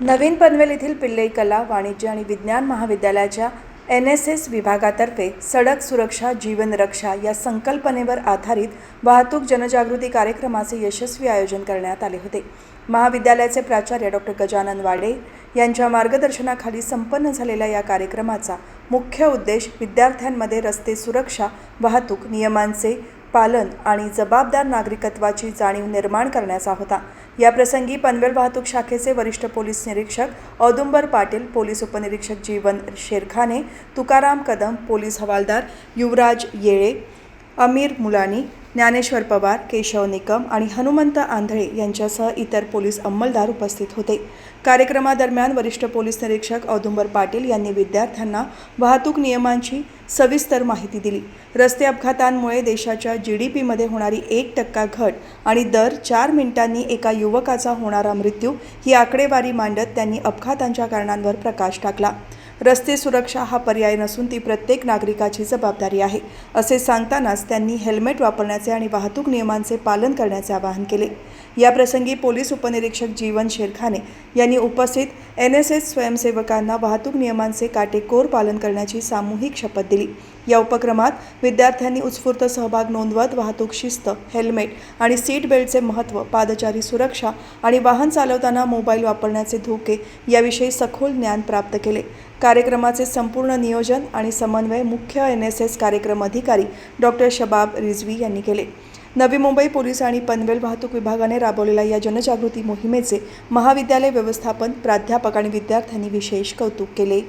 नवीन पनवेल येथील पिल्लई कला वाणिज्य आणि विज्ञान महाविद्यालयाच्या एन एस एस विभागातर्फे सडक सुरक्षा जीवन रक्षा या संकल्पनेवर आधारित वाहतूक जनजागृती कार्यक्रमाचे यशस्वी आयोजन करण्यात आले होते. महाविद्यालयाचे प्राचार्य डॉक्टर गजानन वाडे यांच्या मार्गदर्शनाखाली संपन्न झालेल्या या कार्यक्रमाचा मुख्य उद्देश विद्यार्थ्यांमध्ये रस्ते सुरक्षा वाहतूक नियमांचे पालन आणि जबाबदार नागरिकत्वाची जाणीव निर्माण करण्याचा होता. या प्रसंगी पनवेल वाहतूक शाखेचे वरिष्ठ पोलीस निरीक्षक औदुंबर पाटील पोलीस उपनिरीक्षक जीवन शेरखाने तुकाराम कदम पोलीस हवालदार युवराज येळे अमीर मुलानी ज्ञानेश्वर पवार केशव निकम आणि हनुमंत आंधळे यांच्यासह इतर पोलीस अंमलदार उपस्थित होते. कार्यक्रमादरम्यान वरिष्ठ पोलीस निरीक्षक औदुंबर पाटील यांनी विद्यार्थ्यांना वाहतूक नियमांची सविस्तर माहिती दिली. रस्ते अपघातांमुळे देशाच्या जी डी पीमध्ये होणारी एक टक्का घट आणि दर चार मिनिटांनी एका युवकाचा होणारा मृत्यू ही आकडेवारी मांडत त्यांनी अपघातांच्या कारणांवर प्रकाश टाकला. रस्ते सुरक्षा हा पर्याय नसून ती प्रत्येक नागरिकाची जबाबदारी आहे. असे सांगतानाच त्यांनी हेल्मेट वापरण्याचे आणि वाहतूक नियमांचे पालन करण्याचे आवाहन केले. या प्रसंगी पोलीस उपनिरीक्षक जीवन शेरखाने यांनी उपस्थित एन एस एस स्वयंसेवकांना वाहतूक नियमांचे काटेकोर पालन करण्याची सामूहिक शपथ दिली. या उपक्रमात विद्यार्थ्यांनी उत्स्फूर्त सहभाग नोंदवत वाहतूक शिस्त हेल्मेट आणि सीट बेल्टचे महत्त्व पादचारी सुरक्षा आणि वाहन चालवताना मोबाईल वापरण्याचे धोके याविषयी सखोल ज्ञान प्राप्त केले. कार्यक्रमाचे संपूर्ण नियोजन आणि समन्वय मुख्य एन एस एस कार्यक्रम अधिकारी डॉक्टर शबाब रिझवी यांनी केले. नवी मुंबई पोलीस आणि पनवेल वाहतूक विभागाने राबवलेल्या या जनजागृती मोहिमेचे महाविद्यालय व्यवस्थापन प्राध्यापक आणि विद्यार्थ्यांनी विशेष कौतुक केले.